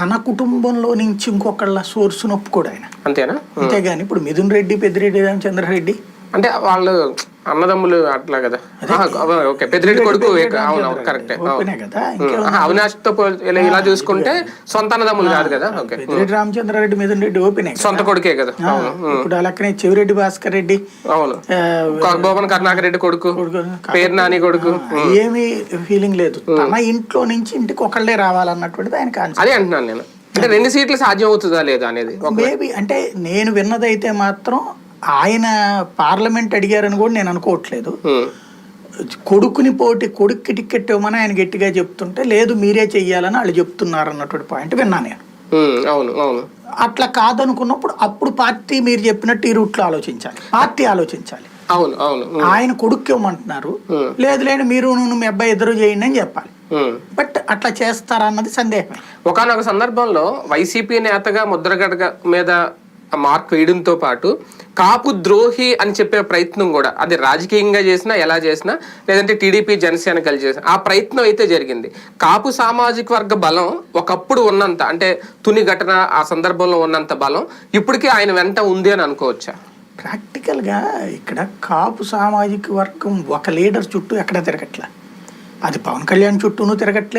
తన కుటుంబంలో నుంచి ఇంకొకళ్ళ సోర్స్ ఒప్పుకోడు ఆయన. అంతేనా? అంతేగాని ఇప్పుడు మిథున్ రెడ్డి పెద్దిరెడ్డి రామచంద్రరెడ్డి అంటే వాళ్ళు అన్నదమ్ములు అట్లా కదా. ఓకే. పెద్దిరెడ్డి కొడుకు ఏక- అవును అవును. కరెక్టే అవినాష్తో ఇలా చూసుకుంటే సొంత అన్నదమ్ములు కాదు కదా? ఓకే. పెద్దిరెడ్డి రామచంద్రారెడ్డి మిథున్ రెడ్డి ఓపెనే. సొంత కొడుకే కదా. అవును ఇప్పుడు అలాగనే చెవిరెడ్డి భాస్కర్ రెడ్డి అవును. భువన్ కరుణాకర్ రెడ్డి కొడుకు పేరు నాని కొడుకు ఏమీ ఫీలింగ్ లేదు. తన ఇంట్లో నుంచి ఇంటికి ఒకళ్ళే రావాలన్నటువంటిది ఆయన అదే అంటున్నాను నేను. అంటే రెండు సీట్లు సాధ్యం అవుతుందా లేదా అనేది మేబీ అంటే నేను విన్నదైతే మాత్రం ఆయన పార్లమెంట్ అడిగారని కూడా నేను అనుకోవట్లేదు. కొడుకుని పోటీ కొడుక్కి టికెట్ ఇవ్వమని ఆయన గట్టిగా చెప్తుంటే లేదు మీరే చెయ్యాలని వాళ్ళు చెప్తున్నారు అన్నటువంటి పాయింట్ విన్నా నేను. అవును అవును. అట్లా కాదనుకున్నప్పుడు అప్పుడు పార్టీ మీరు చెప్పినట్టు ఈ రూట్లో ఆలోచించాలి. పార్టీ ఆలోచించాలి. అవును అవును ఆయన కొడుకు ఇవ్వమంటున్నారు. లేదు లేదు మీరు నువ్వు మీ అబ్బాయి ఇద్దరు చేయండి అని చెప్పాలి. బట్ అట్లా చేస్తారా అన్నది సందేహమే. ఒకనొక సందర్భంలో వైసీపీ నేతగా ముద్రగడ మీద మార్క్ వేయడంతో పాటు కాపు ద్రోహి అని చెప్పే ప్రయత్నం కూడా అది రాజకీయంగా చేసినా ఎలా చేసినా లేదంటే టీడీపీ జనసేన కలిసి చేసిన ఆ ప్రయత్నం అయితే జరిగింది. కాపు సామాజిక వర్గ బలం ఒకప్పుడు ఉన్నంత అంటే తుని ఘటన ఆ సందర్భంలో ఉన్నంత బలం ఇప్పటికీ ఆయన వెంట ఉంది అని అనుకోవచ్చా? ప్రాక్టికల్గా ఇక్కడ కాపు సామాజిక వర్గం ఒక లీడర్ చుట్టూ ఎక్కడ తిరగట్లే. అది పవన్ కళ్యాణ్ చుట్టూనూ తిరగట్లేదు.